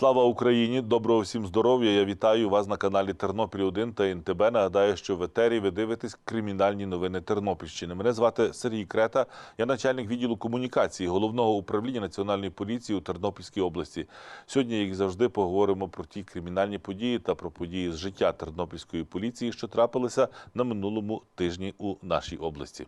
Слава Україні! Доброго всім здоров'я! Я вітаю вас на каналі Тернопіль 1 та НТБ. Нагадаю, що в етері ви дивитесь кримінальні новини Тернопільщини. Мене звати Сергій Крета. Я начальник відділу комунікації головного управління національної поліції у Тернопільській області. Сьогодні, як завжди, поговоримо про ті кримінальні події та про події з життя тернопільської поліції, що трапилися на минулому тижні у нашій області.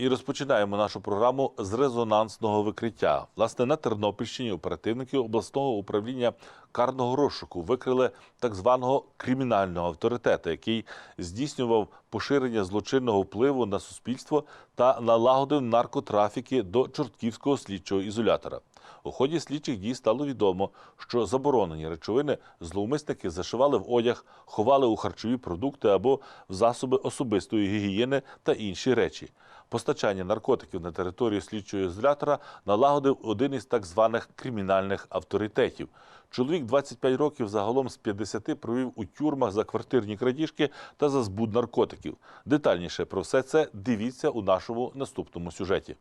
І розпочинаємо нашу програму з резонансного викриття. Власне, на Тернопільщині оперативники обласного управління карного розшуку викрили так званого кримінального авторитета, який здійснював поширення злочинного впливу на суспільство та налагодив наркотрафіки до чортківського слідчого ізолятора. У ході слідчих дій стало відомо, що заборонені речовини зловмисники зашивали в одяг, ховали у харчові продукти або в засоби особистої гігієни та інші речі. Постачання наркотиків на територію слідчого ізолятора налагодив один із так званих кримінальних авторитетів. Чоловік 25 років загалом з 50 провів у тюрмах за квартирні крадіжки та за збуд наркотиків. Детальніше про все це дивіться у нашому наступному сюжеті.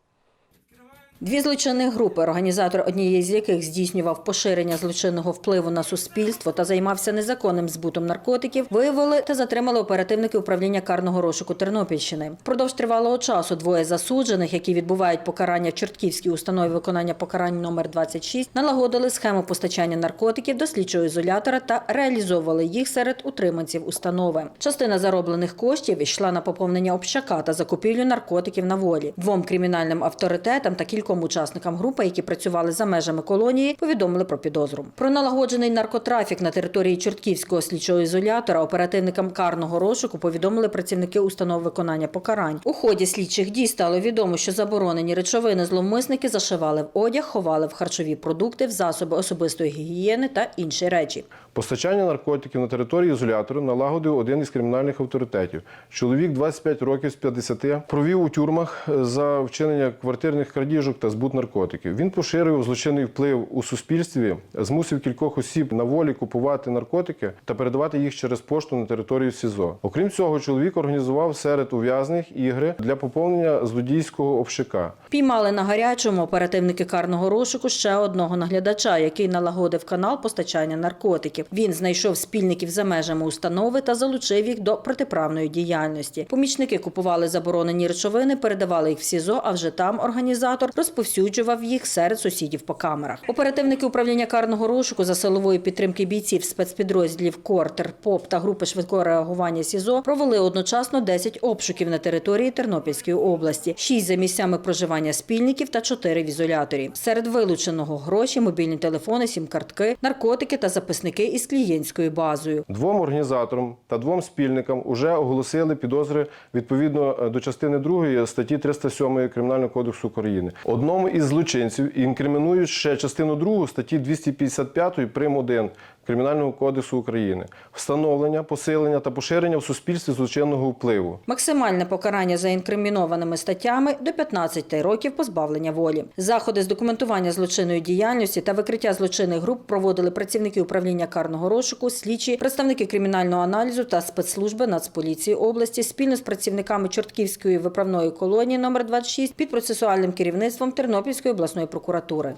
Дві злочинні групи, організатор однієї з яких здійснював поширення злочинного впливу на суспільство та займався незаконним збутом наркотиків, виявили та затримали оперативники управління карного розшуку Тернопільщини. Впродовж тривалого часу двоє засуджених, які відбувають покарання в Чортківській установі виконання покарань номер 26, налагодили схему постачання наркотиків до слідчого ізолятора та реалізовували їх серед утриманців установи. Частина зароблених коштів йшла на поповнення общака та закупівлю наркотиків на волі. Двом кримінальним авторитетам та кільком учасникам групи, які працювали за межами колонії, повідомили про підозру. Про налагоджений наркотрафік на території Чортківського слідчого ізолятора оперативникам карного розшуку повідомили працівники установ виконання покарань. У ході слідчих дій стало відомо, що заборонені речовини зловмисники зашивали в одяг, ховали в харчові продукти, в засоби особистої гігієни та інші речі. Постачання наркотиків на території ізолятору налагодив один із кримінальних авторитетів. Чоловік 25 років з 50 провів у тюрмах за вчинення квартирних крадіжок та збут наркотиків. Він поширював злочинний вплив у суспільстві, змусив кількох осіб на волі купувати наркотики та передавати їх через пошту на територію СІЗО. Окрім цього, чоловік організував серед ув'язних ігри для поповнення злодійського общака. Піймали на гарячому оперативники карного розшуку ще одного наглядача, який налагодив канал постачання наркотиків. Він знайшов спільників за межами установи та залучив їх до протиправної діяльності. Помічники купували заборонені речовини, передавали їх в СІЗО, а вже там організатор розповсюджував їх серед сусідів по камерах. Оперативники управління карного розшуку за силової підтримки бійців спецпідрозділів КОР, ТЕРПОП та групи швидкого реагування СІЗО провели одночасно 10 обшуків на території Тернопільської області, 6 за місцями проживання спільників та 4 в ізоляторі. Серед вилученого гроші, мобільні телефони, сім-картки, наркотики та записники із клієнтською базою. Двом організаторам та двом спільникам вже оголосили підозри відповідно е, до частини 2 статті 307 Кримінального кодексу України. Одному із злочинців інкримінують ще частину 2 статті 255 прим. 1 Кримінального кодексу України встановлення, посилення та поширення в суспільстві злочинного впливу. Максимальне покарання за інкримінованими статтями до 15 років позбавлення волі. Заходи з документування злочинної діяльності та викриття злочинних груп проводили працівники управління карного розшуку, слідчі, представники кримінального аналізу та спецслужби Нацполіції області спільно з працівниками Чортківської виправної колонії номер 26 під процесуальним керівництвом Тернопільської обласної прокуратури.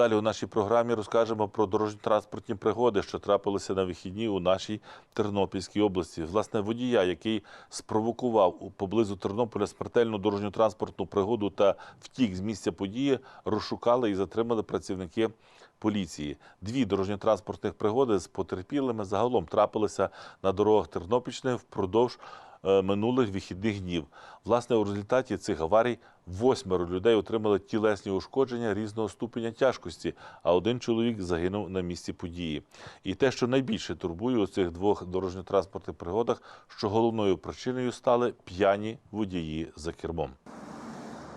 Далі у нашій програмі розкажемо про дорожньо-транспортні пригоди, що трапилися на вихідні у нашій Тернопільській області. Власне, водія, який спровокував поблизу Тернополя смертельну дорожньо-транспортну пригоду та втік з місця події, розшукали і затримали працівники поліції. Дві дорожньо-транспортних пригоди з потерпілими загалом трапилися на дорогах Тернопільщини впродовж е, минулих вихідних днів. Власне, у результаті цих аварій восьмеро людей отримали тілесні ушкодження різного ступеня тяжкості, а один чоловік загинув на місці події. І те, що найбільше турбує у цих двох дорожньо-транспортних пригодах, що головною причиною стали п'яні водії за кермом.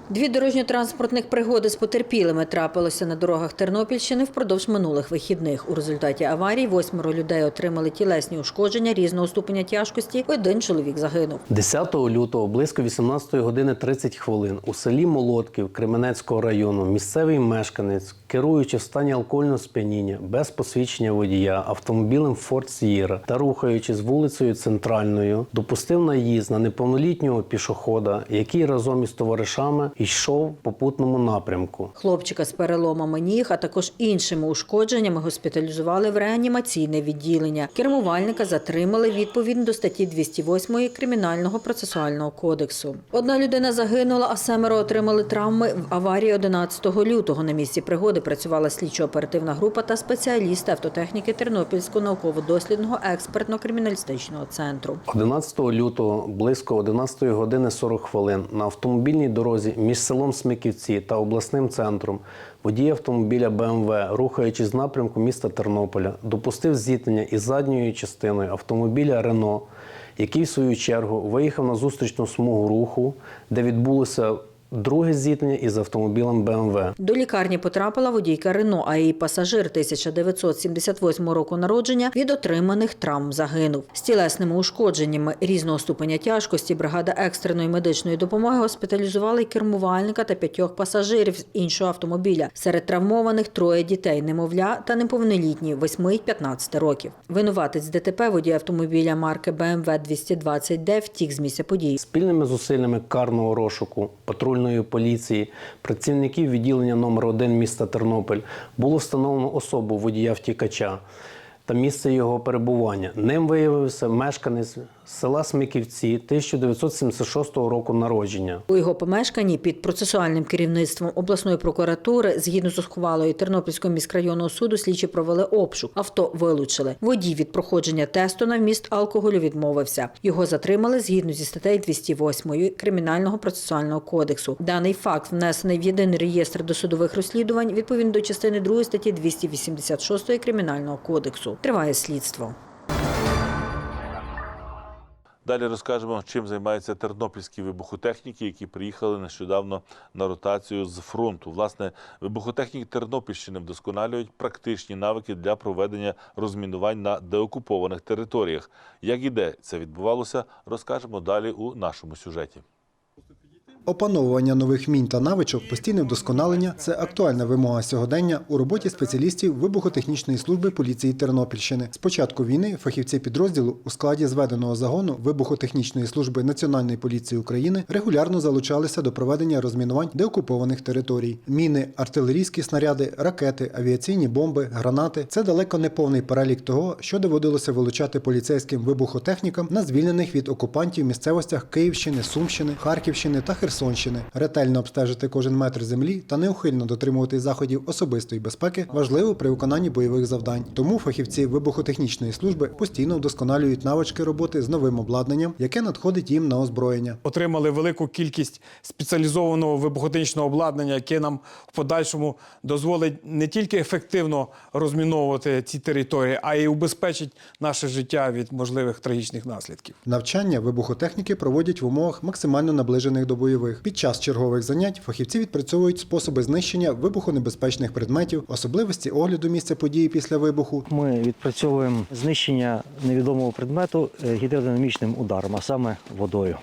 Дві дорожньо-транспортних пригоди з потерпілими трапилося на дорогах Тернопільщини впродовж минулих вихідних. У результаті аварій восьмеро людей отримали тілесні ушкодження різного ступеня тяжкості. Один чоловік загинув. 10 лютого близько 18 години 30 хвилин у селі Молотків Кременецького району місцевий мешканець, керуючи в стані алкогольного сп'яніння без посвідчення водія автомобілем Ford Sierra та рухаючись вулицею Центральною, допустив наїзд на неповнолітнього пішохода, який разом із товаришами йшов в попутному напрямку. Хлопчика з переломами ніг, а також іншими ушкодженнями госпіталізували в реанімаційне відділення. Кермувальника затримали відповідно до статті 208 Кримінального процесуального кодексу. Одна людина загинула, а семеро отримали травми в аварії 11 лютого. На місці пригоди працювала слідчо-оперативна група та спеціалісти автотехніки Тернопільського науково-дослідного експертно-криміналістичного центру. 11 лютого близько 11 години 40 хвилин на автомобільній дорозі між селом Смиківці та обласним центром водій автомобіля БМВ, рухаючись з напрямку міста Тернополя, допустив зіткнення із задньою частиною автомобіля Рено, який в свою чергу виїхав на зустрічну смугу руху, де відбулося друге зіткнення із автомобілем БМВ. До лікарні потрапила водійка Рено, а її пасажир 1978 року народження від отриманих травм загинув. З тілесними ушкодженнями різного ступеня тяжкості бригада екстреної медичної допомоги госпіталізувала й кермувальника та п'ятьох пасажирів з іншого автомобіля. Серед травмованих троє дітей, немовля та неповнолітні 8 й 15 років. Винуватець ДТП водій автомобіля марки БМВ 220D втік з місця події. Спільними зусиллями карного розшуку, патрульної поліції, працівників відділення номер 1 міста Тернопіль було встановлено особу водія втікача та місце його перебування. Ним виявився мешканець села Смиківці 1976 року народження. У його помешканні під процесуальним керівництвом обласної прокуратури, згідно з ухвалою Тернопільського міськрайонного суду, слідчі провели обшук. Авто вилучили. Водій від проходження тесту на вміст алкоголю відмовився. Його затримали згідно зі статтею 208 Кримінального процесуального кодексу. Даний факт внесений в єдиний реєстр досудових розслідувань відповідно до частини 2 статті 286 Кримінального кодексу. Триває слідство. Далі розкажемо, чим займаються тернопільські вибухотехніки, які приїхали нещодавно на ротацію з фронту. Власне, вибухотехніки Тернопільщини вдосконалюють практичні навики для проведення розмінувань на деокупованих територіях. Як і де це відбувалося, розкажемо далі у нашому сюжеті. Опановування нових мінь та навичок, постійне вдосконалення це актуальна вимога сьогодення у роботі спеціалістів вибухотехнічної служби поліції Тернопільщини. З початку війни фахівці підрозділу у складі зведеного загону вибухотехнічної служби Національної поліції України регулярно залучалися до проведення розмінувань деокупованих територій. Міни, артилерійські снаряди, ракети, авіаційні бомби, гранати це далеко не повний перелік того, що доводилося вилучати поліцейським вибухотехнікам на звільнених від окупантів місцевостях Київщини, Сумщини, Харківщини та Херсонщини. Ретельно обстежити кожен метр землі та неухильно дотримуватись заходів особистої безпеки важливо при виконанні бойових завдань. Тому фахівці вибухотехнічної служби постійно вдосконалюють навички роботи з новим обладнанням, яке надходить їм на озброєння. отримали велику кількість спеціалізованого вибухотехнічного обладнання, яке нам в подальшому дозволить не тільки ефективно розміновувати ці території, а й убезпечить наше життя від можливих трагічних наслідків. Навчання вибухотехніки проводять в умовах максимально наближених до бойових. Під час чергових занять фахівці відпрацьовують способи знищення вибухонебезпечних предметів, особливості огляду місця події після вибуху, Ми відпрацьовуємо знищення невідомого предмету е, гідродинамічним ударом, а саме водою.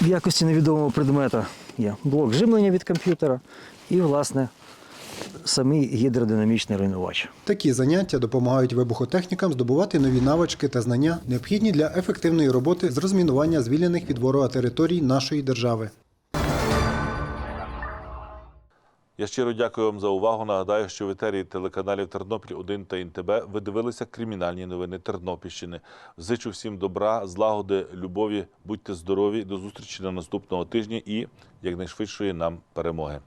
В якості невідомого предмета є блок живлення від комп'ютера і, власне, самий гідродинамічний руйнувач. Такі заняття допомагають вибухотехнікам здобувати нові навички та знання, необхідні для ефективної роботи з розмінування звільнених від ворога територій нашої держави. Я щиро дякую вам за увагу. Нагадаю, що в етері телеканалів Тернопіль 1 та ІНТБ ви дивилися кримінальні новини Тернопільщини. Зичу всім добра, злагоди, любові. Будьте здорові. До зустрічі на наступного тижня і якнайшвидшої нам перемоги.